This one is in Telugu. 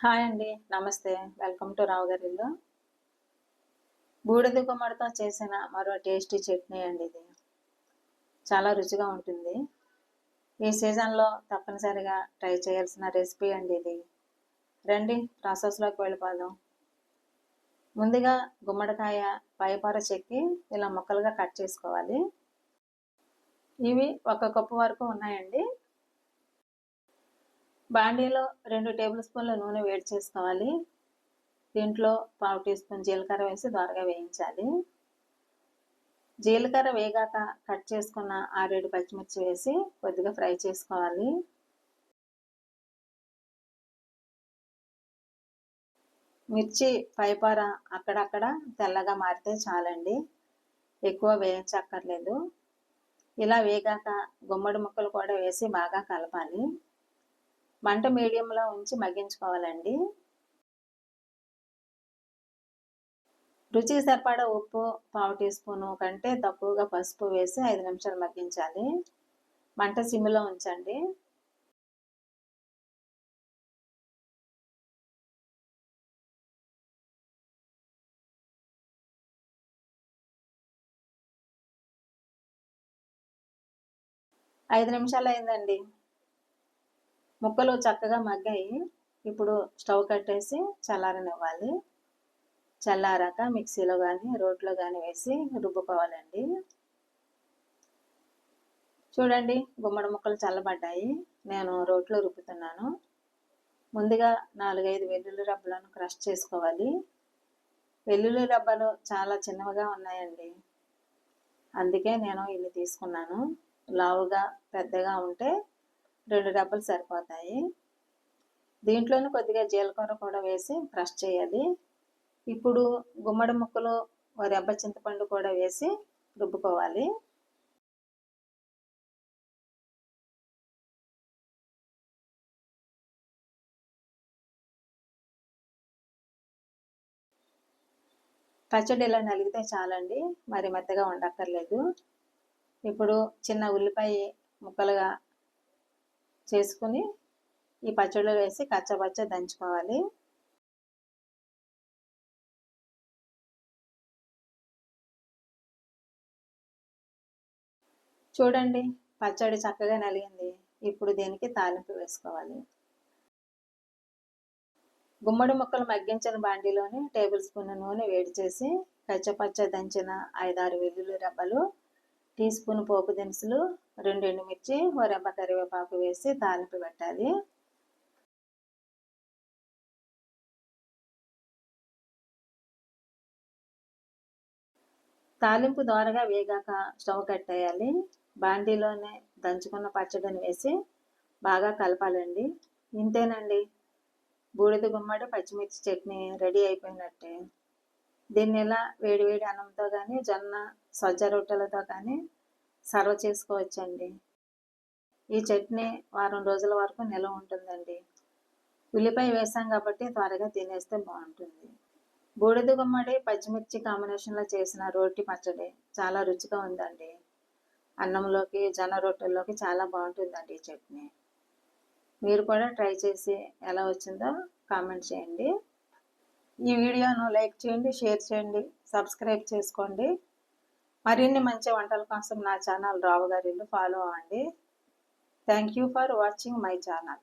హాయ్ అండి నమస్తే. వెల్కమ్ టు రావు గారి ఇల్లు. బూడిద గుమ్మడితో చేసిన మరో టేస్టీ చట్నీ అండి ఇది. చాలా రుచిగా ఉంటుంది. ఈ సీజన్లో తప్పనిసరిగా ట్రై చేయాల్సిన రెసిపీ అండి ఇది. రండి ప్రాసెస్లోకి వెళ్ళిపోదాం. ముందుగా గుమ్మడికాయ పైపొర చెక్కి ఇలా ముక్కలుగా కట్ చేసుకోవాలి. ఇవి ఒక కప్పు వరకు ఉన్నాయండి. బాండీలో రెండు టేబుల్ స్పూన్ల నూనె వేడి చేసుకోవాలి. దీంట్లో పావు టీ స్పూన్ జీలకర్ర వేసి దోరగా వేయించాలి. జీలకర్ర వేగాక కట్ చేసుకున్న ఆరేడు పచ్చిమిర్చి వేసి కొద్దిగా ఫ్రై చేసుకోవాలి. మిర్చి పైపార అక్కడక్కడ తెల్లగా మారితే చాలండి. ఎక్కువ వేయించక్కర్లేదు. ఇలా వేగాక గుమ్మడి ముక్కలు కూడా వేసి బాగా కలపాలి. మంట మీడియంలో ఉంచి మగ్గించుకోవాలండి. రుచికి సరిపడా ఉప్పు పావు టీ స్పూను కంటే తక్కువగా పసుపు వేసి ఐదు నిమిషాలు మగ్గించాలి. మంట సిమ్లో ఉంచండి. ఐదు నిమిషాలు అయిందండి. ముక్కలు చక్కగా మగ్గాయి. ఇప్పుడు స్టవ్ కట్టేసి చల్లారనివ్వాలి. చల్లారాక మిక్సీలో కానీ రోట్లో కానీ వేసి రుబ్బుకోవాలండి. చూడండి గుమ్మడి ముక్కలు చల్లబడ్డాయి. నేను రోట్లో రుబ్బుతున్నాను. ముందుగా నాలుగైదు వెల్లుల్లి రబ్బలను క్రష్ చేసుకోవాలి. వెల్లుల్లి రబ్బలు చాలా చిన్నవిగా ఉన్నాయండి. అందుకే నేను ఇన్ని తీసుకున్నాను. లావుగా పెద్దగా ఉంటే రెండు డబ్బులు సరిపోతాయి. దీంట్లోనే కొద్దిగా జీలకర్ర కూడా వేసి బ్రష్ చేయాలి. ఇప్పుడు గుమ్మడి ముక్కలు రెబ్బ చింతపండు కూడా వేసి రుబ్బుకోవాలి. పచ్చడి ఇలా నలిగితే చాలండి. మరి మెత్తగా ఉండక్కర్లేదు. ఇప్పుడు చిన్న ఉల్లిపాయ ముక్కలుగా చేసుకుని ఈ పచ్చడిలో వేసి కచ్చపచ్చ దంచుకోవాలి. చూడండి పచ్చడి చక్కగా నలిగింది. ఇప్పుడు దీనికి తాలింపు వేసుకోవాలి. గుమ్మడి ముక్కలు మగ్గించిన బాండీలోని టేబుల్ స్పూన్ నూనె వేడి చేసి కచ్చపచ్చ దంచిన ఐదారు వెల్లుల్లి రబ్బలు టీ స్పూన్ పోపు దినుసులు రెండు ఎండుమిర్చి ఓ కరివేపాకు వేసి తాలింపు పెట్టాలి. తాలింపు దోరగా వేగాక స్టవ్ కట్టేయాలి. బాండీలోనే దంచుకున్న పచ్చడిని వేసి బాగా కలపాలండి. ఇంతేనండి. బూడిద గుమ్మడి పచ్చిమిర్చి చట్నీ రెడీ అయిపోయినట్టే. దీన్ని ఇలా వేడివేడి అన్నంతో కానీ జొన్న సజ్జ రొట్టెలతో కానీ సర్వ్ చేసుకోవచ్చండి. ఈ చట్నీ వారం రోజుల వరకు నిల్వ ఉంటుందండి. ఉల్లిపాయ వేసాం కాబట్టి త్వరగా తినేస్తే బాగుంటుంది. బూడిద గుమ్మడి పచ్చిమిర్చి కాంబినేషన్లో చేసిన రోటి పచ్చడి చాలా రుచిగా ఉందండి. అన్నంలోకి జొన్న రొట్టెల్లోకి చాలా బాగుంటుందండి ఈ చట్నీ. మీరు కూడా ట్రై చేసి ఎలా వచ్చిందో కామెంట్ చేయండి. ఈ వీడియోను లైక్ చేయండి షేర్ చేయండి సబ్స్క్రైబ్ చేసుకోండి. మరిన్ని మంచి వంటల కోసం నా ఛానల్ రావు గారి ఫాలో అవ్వండి. Thank you for watching my channel